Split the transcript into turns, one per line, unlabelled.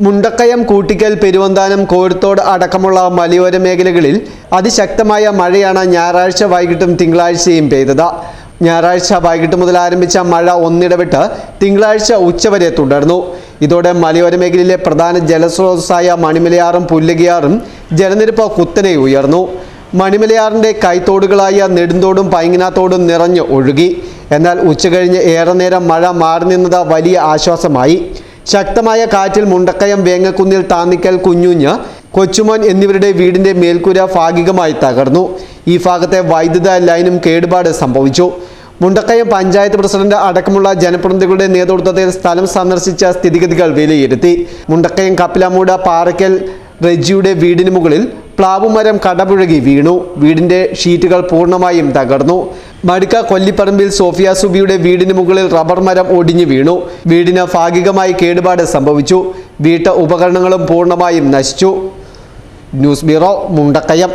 മുണ്ടക്കയം കൂട്ടിക്കൽ പെരുവന്താനം കോഴത്തോട് അടക്കമുള്ള മലയോര മേഖലകളിൽ അതിശക്തമായ മഴയാണ് ഞായറാഴ്ച വൈകിട്ടും തിങ്കളാഴ്ചയും പെയ്തത്. ഞായറാഴ്ച വൈകിട്ട് മുതൽ ആരംഭിച്ച മഴ ഒന്നിടവിട്ട് തിങ്കളാഴ്ച ഉച്ചവരെ തുടർന്നു. ഇതോടെ മലയോര മേഖലയിലെ പ്രധാന ജലസ്രോതസ്സായ മണിമലയാറും പുല്ലകിയാറും ജലനിരപ്പ് കുത്തനെ ഉയർന്നു. മണിമലയാറിന്റെ കൈത്തോടുകളായ നെടുന്തോടും പൈങ്ങനാത്തോടും നിറഞ്ഞു ഒഴുകി. എന്നാൽ ഉച്ചകഴിഞ്ഞ് ഏറെ നേരം മഴ മാറി നിന്നത് വലിയ ആശ്വാസമായി. ശക്തമായ കാറ്റിൽ മുണ്ടക്കയം വേങ്ങക്കുന്നിൽ താന്നിക്കൽ കുഞ്ഞുഞ്ഞ് കൊച്ചുമോൻ എന്നിവരുടെ വീടിന്റെ മേൽക്കൂര ഭാഗികമായി തകർന്നു. ഈ ഭാഗത്തെ വൈദ്യുത ലൈനും കേടുപാട് സംഭവിച്ചു. മുണ്ടക്കയം പഞ്ചായത്ത് പ്രസിഡന്റ് അടക്കമുള്ള ജനപ്രതിനിധികളുടെ നേതൃത്വത്തിൽ സ്ഥലം സന്ദർശിച്ച സ്ഥിതിഗതികൾ വിലയിരുത്തി. മുണ്ടക്കയം കപ്പിലമൂട് പാറയ്ക്കൽ റെജിയുടെ വീടിന് മുകളിൽ പ്ലാവുമരം കടപുഴകി വീണു. വീടിന്റെ ഷീറ്റുകൾ പൂർണമായും തകർന്നു. മടുക്ക കൊല്ലിപ്പറമ്പിൽ സോഫിയ സുബിയുടെ വീടിന് മുകളിൽ റബ്ബർ മരം ഒടിഞ്ഞു വീണു. വീടിന് ഭാഗികമായി കേടുപാട് സംഭവിച്ചു. വീട്ട ഉപകരണങ്ങളും പൂർണമായും നശിച്ചു. News bureau Mundakayam.